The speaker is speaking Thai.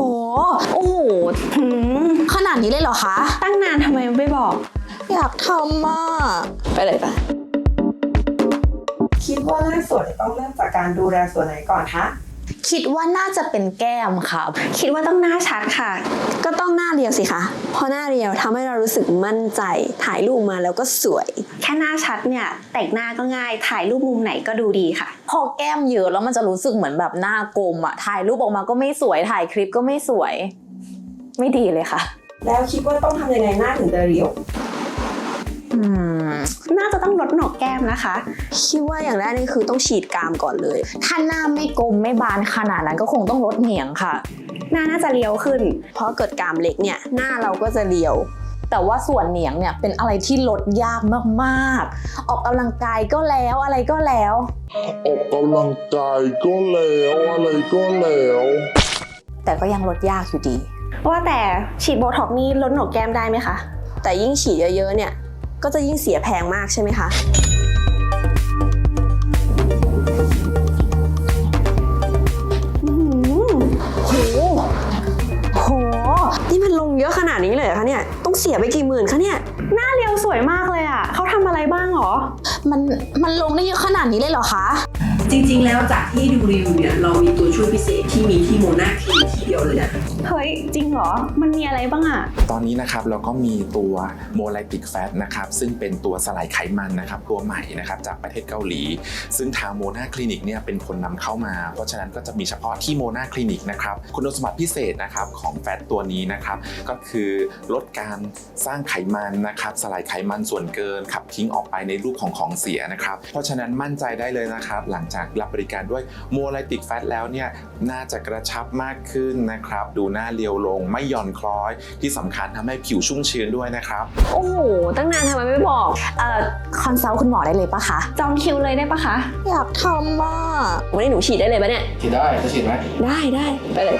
โอ้โหหืมขนาดนี้เลยเหรอคะ ตั้งนานทำไมไม่บอก อยากทำอะไปเลยปะคิดว่าหน้าสวยต้องเริ่มจากการดูแลส่วนไหนก่อนคะ คิดว่าน่าจะเป็นแก้มครับ คิดว่าต้องหน้าชัดค่ะ ก็ต้องหน้าเรียวสิคะเพราะหน้าเรียวทำให้เรารู้สึกมั่นใจถ่ายรูปมาแล้วก็สวย แค่หน้าชัดเนี่ยแต่งหน้าก็ง่ายถ่ายรูปมุมไหนก็ดูดีค่ะ พอแก้มเยอะแล้วมันจะรู้สึกเหมือนแบบหน้ากลมอะถ่ายรูปออกมาก็ไม่สวยถ่ายคลิปก็ไม่สวย ไม่ดีเลยค่ะ แล้วคิดว่าต้องทำยังไงหน้าถึงจะเรียว อืมน่าจะ ต้องลดโหนกแก้มนะคะ คิดว่าอย่างแรกนี่คือต้องฉีดกรามก่อนเลย ถ้าหน้าไม่กลมไม่บานขนาดนั้นก็คงต้องลดเหนียงค่ะ หน้าน่าจะเรียวขึ้น เพราะเกิดกรามเล็กเนี่ยหน้าเราก็จะเรียวแต่ว่าส่วนเหนียงเนี่ยเป็นอะไรที่ลดยากมากๆ ออกกำลังกายก็แล้วอะไรก็แล้ว ออกกำลังกายก็แล้วอะไรก็แล้ว แต่ก็ยังลดยากอยู่ดี ว่าแต่ฉีดโบท็อกซ์นี่ลดโหนกแก้มได้ไหมคะ แต่ยิ่งฉีดเยอะๆเนี่ย ก็จะยิ่งเสียแพงมากใช่ไหมคะโหโห นี่มันลงเยอะขนาดนี้เลยเหรอคะเนี่ย ต้องเสียไปกี่หมื่นคะเนี่ย หน้าเรียวสวยมากเลยอะ เขาทำอะไรบ้างหรอ มันมันลงได้เยอะขนาดนี้เลยเหรอคะ จริงๆ แล้วจากที่ดูรีวิวเนี่ยเรามีตัวช่วยพิเศษที่มีที่โมนาคลินิกที่เดียวเลยนะเฮ้ย จริงเหรอ มันมีอะไรบ้างอะตอนนี้นะครับเราก็มีตัวโมไลติกแฟตนะครับซึ่งเป็นตัวสลายไขมันนะครับตัวใหม่นะครับจากประเทศเกาหลี ซึ่งทางโมนาคลินิกเนี่ยเป็นคนนำเข้ามา เพราะฉะนั้นก็จะมีเฉพาะที่โมนาคลินิกนะครับคุณสมบัติพิเศษนะครับของแฟตตัวนี้นะครับก็คือลดการสร้างไขมันนะครับสลายไขมันส่วนเกินขับทิ้งออกไปในรูปของของเสียนะครับเพราะฉะนั้นมั่นใจได้เลยนะครับหลังจากรับบริการด้วยโมไลติกแฟตแล้วเนี่ยน่าจะกระชับมากขึ้นนะครับ ดูหน้าเรียวลงไม่หย่อนคล้อย ที่สำคัญทำให้ผิวชุ่มชื้นด้วยนะครับ โอ้โห ตั้งนานทำไมไม่บอก เอ่อ คอนซัลท์คุณหมอได้เลยปะคะ จองคิวเลยได้ปะคะ อยากทำอะวันนี้หนูฉีดได้เลยปะเนี่ย ฉีดได้ จะฉีดไหม ได้ได้ไปเลย